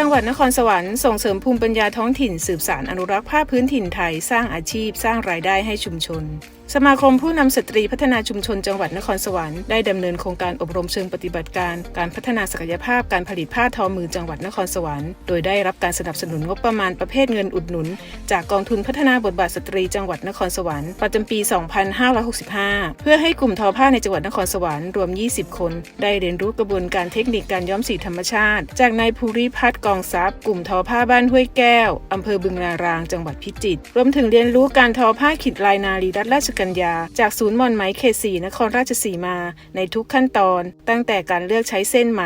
จังหวัดนครสวรรค์ส่งเสริมภูมิปัญญาท้องถิ่น สืบสานอนุรักษ์ผ้าพื้นถิ่นไทย สร้างอาชีพ สร้างรายได้ให้ชุมชนสมาคมผู้นำสตรีพัฒนาชุมชนจังหวัดนครสวรรค์ได้ดำเนินโครงการอบรมเชิงปฏิบัติการ การพัฒนาศักยภาพการผลิตผ้าทอมือจังหวัดนครสวรรค์โดยได้รับการสนับสนุนงบประมาณประเภทเงินอุดหนุน จากกองทุนพัฒนาบทบาทสตรีจังหวัดนครสวรรค์ประจำปี 2565 เพื่อให้กลุ่มทอผ้าในจังหวัดนครสวรรค์รวม 20 คน ได้เรียนรู้กระบวนการเทคนิคการย้อมสีธรรมชาติ จากนายภูริพัฒน์กองทรัพย์กลุ่มทอผ้าบ้านห้วยแก้วอำเภอบึงนาราง จังหวัดพิจิตรรวมถึงเรียนรู้การทอผ้าขีดลายนารีรัตราชกัญญา จากศูนย์มอนไหมเขตสีนครราชสีมา ในทุกขั้นตอน ตั้งแต่การเลือกใช้เส้นไหม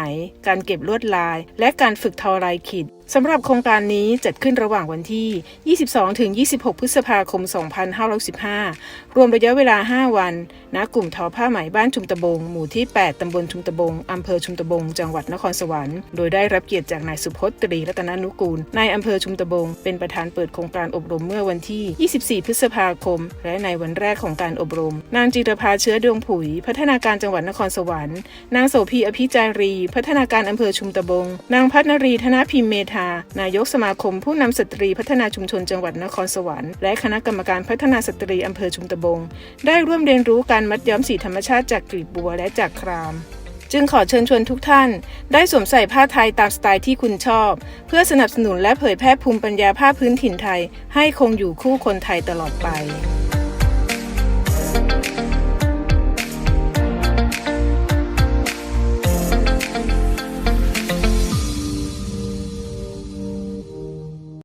การเก็บลวดลาย และการฝึกทอลายขีด สำหรับโครงการนี้จัดขึ้นระหว่างวันที่ 22 ถึง 26 พฤษภาคม 2515 รวมระยะเวลา 5 วัน ณ กลุ่มทอผ้าไหมบ้านชุมตะบง หมู่ที่ 8 ตำบลชุมตะบง อำเภอชุมตะบง จังหวัดนครสวรรค์ โดยได้รับเกียรติจากนายสุพจน์ตรีรัตนานุกูล นายอำเภอชุมตะบง เป็นประธานเปิดโครงการอบรมเมื่อวันที่ 24 พฤษภาคม และในวันแรกของการอบรม นางจิรภาเชื้อดวงผุย พัฒนาการจังหวัดนครสวรรค์ นางโสพีอภิจารี พัฒนาการอำเภอชุมตะบง นางพัฒนรีธนพิมเมธา นายกสมาคมผู้นำสตรีพัฒนาชุมชนจังหวัดนครสวรรค์ และคณะกรรมการพัฒนาสตรีอำเภอชุมตะบง ได้ร่วมเรียนรู้การมัดย้อมสีธรรมชาติจากกลีบบัวและจากครามจึงขอเชิญชวนทุกท่าน ได้สวมใส่ผ้าไทยตามสไตล์ที่คุณชอบ เพื่อสนับสนุนและเผยแพร่ภูมิปัญญาผ้าพื้นถิ่นไทย ให้คงอยู่คู่คนไทยตลอดไป